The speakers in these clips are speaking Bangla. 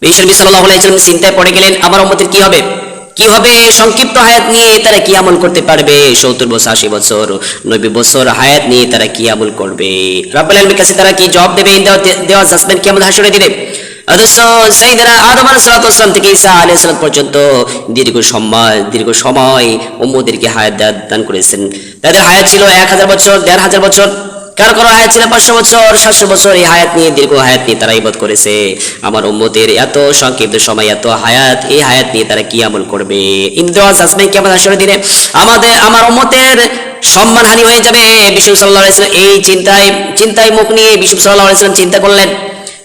বিশ্বনবী সাল্লাল্লাহু চিন্তায় পড়ে গেলেন কি হবে? কি হবে? সংক্ষিপ্ত হায়াত নিয়ে তারা কি আমল করতে পারবে? সত্তর বছর, আশি বছর, নব্বই বছর হায়াত নিয়ে তারা কি আমল করবে? রাব্বুল কাছে তারা কি দেবে? দেওয়া কি আমাদের দীর্ঘ দীর্ঘ সময় হায়াত দান করেছেন। তাদের হায়াত ছিল এক হাজার বছর, দেড় হাজার বছর। কারও কারও হায়াত ছিল পাঁচশো বছর, সাতশো বছর, এই হায়াত নিয়ে, দীর্ঘ হায়াত নিয়ে তারা ইবাদ করেছে। আমার উম্মতের এত সংক্ষিপ্ত সময়, এত হায়াত, এই হায়াত নিয়ে তারা কি আমল করবে? ইন্দ্র জাজমাই কি আমাদের আসলে দিনে, আমাদের, আমার উম্মতের সম্মানহানি হয়ে যাবে। বিষ্ণু সাল্লাহ এই চিন্তায় চিন্তায় মুখ নিয়ে বিষ্ণু সাল্লাহ চিন্তা করলেন।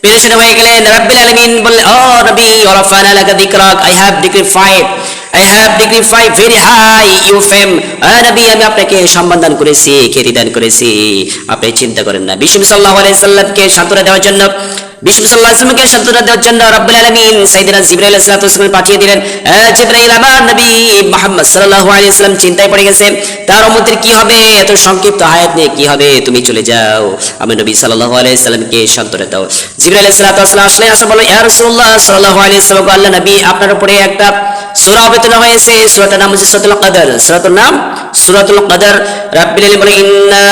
পেরেশানি হয়ে গেলেন, রাব্বিল আলামিন বললেন, ও নবী ওরাফানা লাকা যিকরাক I have dignified I have dignified very high you fame নবী, আমি আপনাকে সম্মান করেছি, খ্যাতি দান করেছি। আপনি চিন্তা করেন না। বিষ্ণু সাল্লাহ আলাইসাল্লামকে সাল্লামকে সান্ত্বনা দেওয়ার জন্য সংক্ষিপ্ত নিয়ে কি হবে? তুমি চলে যাও। আমি নবী নবী, আপনার উপরে একটা সূরা অবতীর্ণ হয়েছে। সূরাটার নাম হচ্ছে সূরাতুল সূরাতুর নাম সূরাতুল কদর, রাব্বিল আলামিন বলে ইন্না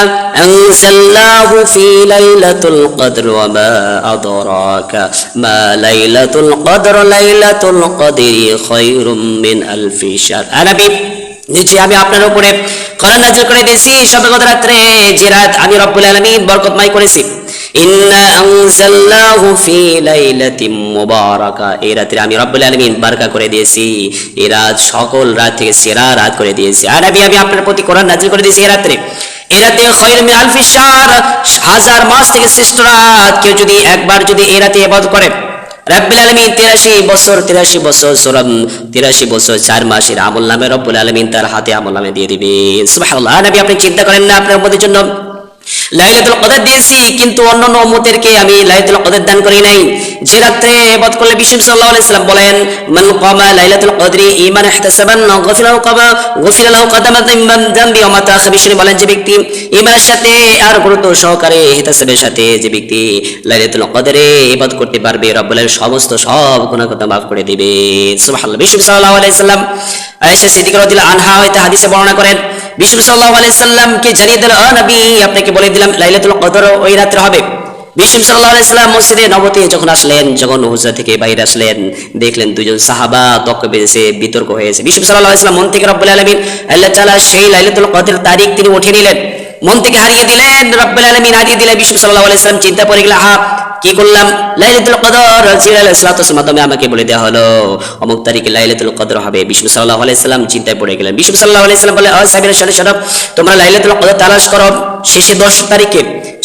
ফি লাইলাতুল কদর ওয়া মা আদরাকা মা লাইলাতুল কদর, লাইলাতুল কদরি খায়রুম মিন শাহর। আরবি আমি আপনার উপরে কোরআন নাযিল করে দিয়েছি। কদর রাত্রে যে রাত আমি রব্বুল আলামিন বরকতময় করেছি। একবার যদি রাতে করে আলমিন তিরাশি বছর তিরাশি বছর তিরাশি বছর চার মাসের আমল নামে রব্বুল আলমিন তার হাতে আমল নামে দিয়ে দিবে। আপনি চিন্তা করেন না, আপনার জন্য লাইলাতুল কদর দিয়েছি, কিন্তু অন্যান্য উম্মতেরকে আমি লাইলাতুল কদর দান করি নাই। যে রাত্রে ইবাদত করলে বিষ্ণু সাল্লাল্লাহু আলাইহি সাল্লাম বলেন, মান কামা লাইলাতুল কদরি ঈমান ইহতাসাবান গফিরা লাহু কাবা গফিরা লাহু কাদামাত মিন যামবি ওয়া মা তাআখা বলেন যে ব্যক্তি ঈমানের সাথে আর গুরুত্ব সহকারে ইহতাসাবের সাথে যে ব্যক্তি লাইলাতুল কদরে ইবাদত করতে পারবে, রব্বুল আলামিন সমস্ত সব গুনাহ কথা মাফ করে দিবে। সুবহানাল্লাহ। বিষ্ণু সাল্লাল্লাহু আলাইহি সাল্লাম আয়েশা সিদ্দিকা রাদিয়াল্লাহু আনহা হইতে হাদিসে বর্ণনা করেন বিষ্ণু সাল্লাল্লাহু আলাইহি সাল্লামকে জানিয়ে দিল নবী, আপনাকে বলে দিলাম, লাইলাতুল কদর ওই রাত্রে হবে। বিষ্ণু সাল্লাল্লাহু আলাইহি সাল্লাম মসজিদে নবতে যখন আসলেন, যখন হুজরা থেকে বাইরে আসলেন, দেখলেন দুজন সাহাবা তক্ক বেজেছে বিতর্ক হয়েছে বিষ্ণু সাল্লাল্লাহু আলাইহি সাল্লাম মন থেকে রব্বুল আলামিন, আল্লাহ তাআলা সেই লাইলাতুল কদর তারিখ তিনি উঠিয়ে নিলেন। মন থেকে হারিয়ে দিলেন, রব্বুল আলামিন হারিয়ে দিলেন। বিষ্ণু সাল্লাল্লাহু আলাইহি সাল্লাম চিন্তা পড়ে গেল হা কি করলাম? লাইলাতুল কদর আলাইহিস সালাতুর মাধ্যমে আমাকে বলে দেওয়া হলো, অমুক তারিখে লাইলাতুল কদর হবে। বিষ্ণু সাল্লাল্লাহু আলাইহি সাল্লাম চিন্তায় পড়ে গেলেন। বিষ্ণু সাল্লাল্লাহু আলাইহি সাল্লাম বলে ও শোনো শোনো তোমরা লাইলাতুল কদর তালাশ করো। শেষে 10 তারিখে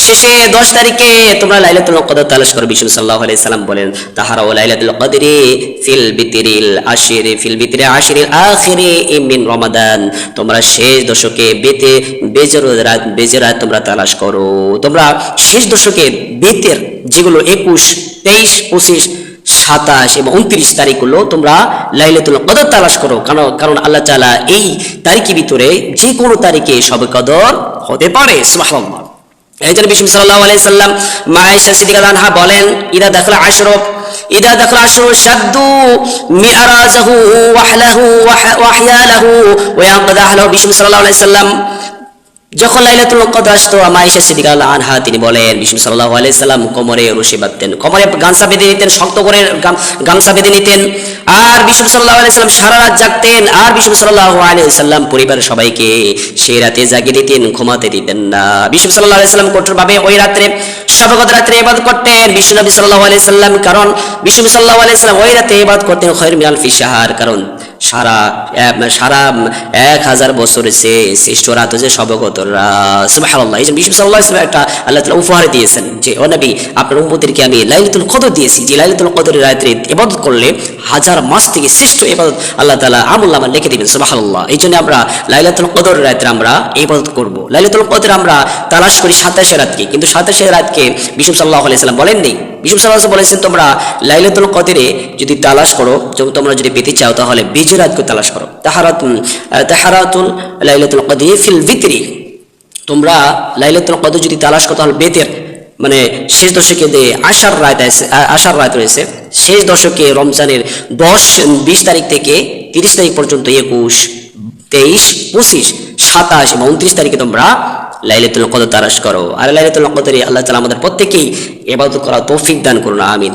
শেষে 10 তারিখে তোমরা লাইলাতুল কদর তালাশ করো, বিষ্ণু সাল্লাল্লাহু আলাইহি সাল্লাম বলেন তাহারা লাইলাতুল কদরি ফিল বিতিরিল আশির, ফিল বিতিরি আশিরিল আখিরি মিন রমাদান। তোমরা শেষ দশকে বেতে, বেজর রাত, বেজর তোমরা তালাশ করো। তোমরা শেষ দশকে বেতের যেগুলো একুশ, তেইশ, পঁচিশ, সাতাশ এবং উনত্রিশ তারিখগুলো তোমরা লাইলাতুল কদর তালাশ করো। কারণ কারণ আল্লাহ তাআলা এই তারিখের ভিতরে যে কোনো তারিখে সবে কদর হতে পারে, সুবহানাল্লাহ। এই জন্য বিষ্ণু সাল্লাল্লাহু আলাইহি সাল্লাম মা আয়েশা সিদ্দিকা আনহা বলেন, ইদা দেখলা আশরফ ইদা দাখলা আশরফ শাদ্দু মিআরাজাহু ওয়াহলাহু ওয়াহয়ালাহু ওয়া ইয়ানকাদাহু বিষ্ণু সাল্লাল্লাহু আলাইহি সাল্লাম যখন লাইলাতুল কদর আসতো মাইশা সিদ্দিকা আল্লাহ আনহা, তিনি বলেন, বিষ্ণু সাল্লাল্লাহু আলাইহি সাল্লাম কোমরে রশি বাঁধতেন, কোমরে গামছা বেঁধে নিতেন, শক্ত করে গাম- গামছা বেঁধে নিতেন। আর বিষ্ণু সাল্লাল্লাহু আলাইহি সাল্লাম সারা রাত জাগতেন, আর বিষ্ণু সাল্লাল্লাহু আলাইহি সাল্লাম পরিবারের সবাইকে সেই রাতে জাগিয়ে দিতেন, ঘুমাতে দিতেন না। বিষ্ণু সাল্লাল্লাহু আলাইহি সাল্লাম কঠোরভাবে ওই রাত্রে, সবগত রাত্রে ইবাদত করতেন, বিষ্ণু নবী সাল্লাল্লাহু আলাইহি সাল্লাম কারণ বিষ্ণু সাল্লাল্লাহু আলাইহি সাল্লাম ওই রাতে ইবাদত করতেন খৈর মিনাল ফি শাহর কারণ সারা সারা, এক হাজার বছরের সে শ্রেষ্ঠ রাত হচ্ছে সবগত রাত। সুবহানাল্লাহ, এই যে বিষ্ণু সাল্লাল্লাহু আলাইহি একটা আল্লাহ তাআলা উপহার দিয়েছেন যে, ও নবী, আপনার উম্মতদেরকে আমি লাইলাতুল কদর দিয়েছি, যে লাইলাতুল কদরের রাত্রে ইবাদত করলে হাজার মাস থেকে শ্রেষ্ঠ ইবাদত আল্লাহ তাআলা আমল নামা লিখে দিবেন, সুবহানাল্লাহ। এই জন্য আমরা লাইলাতুল কদর রাত্রে আমরা ইবাদত করব। লাইলাতুল কদর আমরা তালাশ করি সাতাশে রাতকে, কিন্তু সাতাশে রাতকে বিষ্ণু সাল্লাল্লাহু আলাইহি সাল্লাম বলেননি। বিষ্ণু সাল্লাল্লাহু বলেছেন, তোমরা লাইলাতুল কদরে যদি তালাশ করো তোমরা যদি পেতে চাও, তাহলে বীজের রাতকে তালাশ করো। তাহারাতুল তাহারাতুল লাইলাতুল কদরি ফিল ভিতরি। তোমরা লাইলাতুল কদর যদি তালাশ করো, তাহলে বেতের মানে শেষ দশকে যে আশার রাত আছে আশার রাত রয়েছে, শেষ দশকে রমজানের দশ, বিশ তারিখ থেকে তিরিশ তারিখ পর্যন্ত একুশ, তেইশ, পঁচিশ, সাতাশ এবং উনত্রিশ তারিখে তোমরা লাইলাতুল কদর তারাস করো। আর লাইলাতুল কদরে আল্লাহ তালা আমাদের প্রত্যেকেই এবাদত করা তৌফিক দান করুন, আমিন।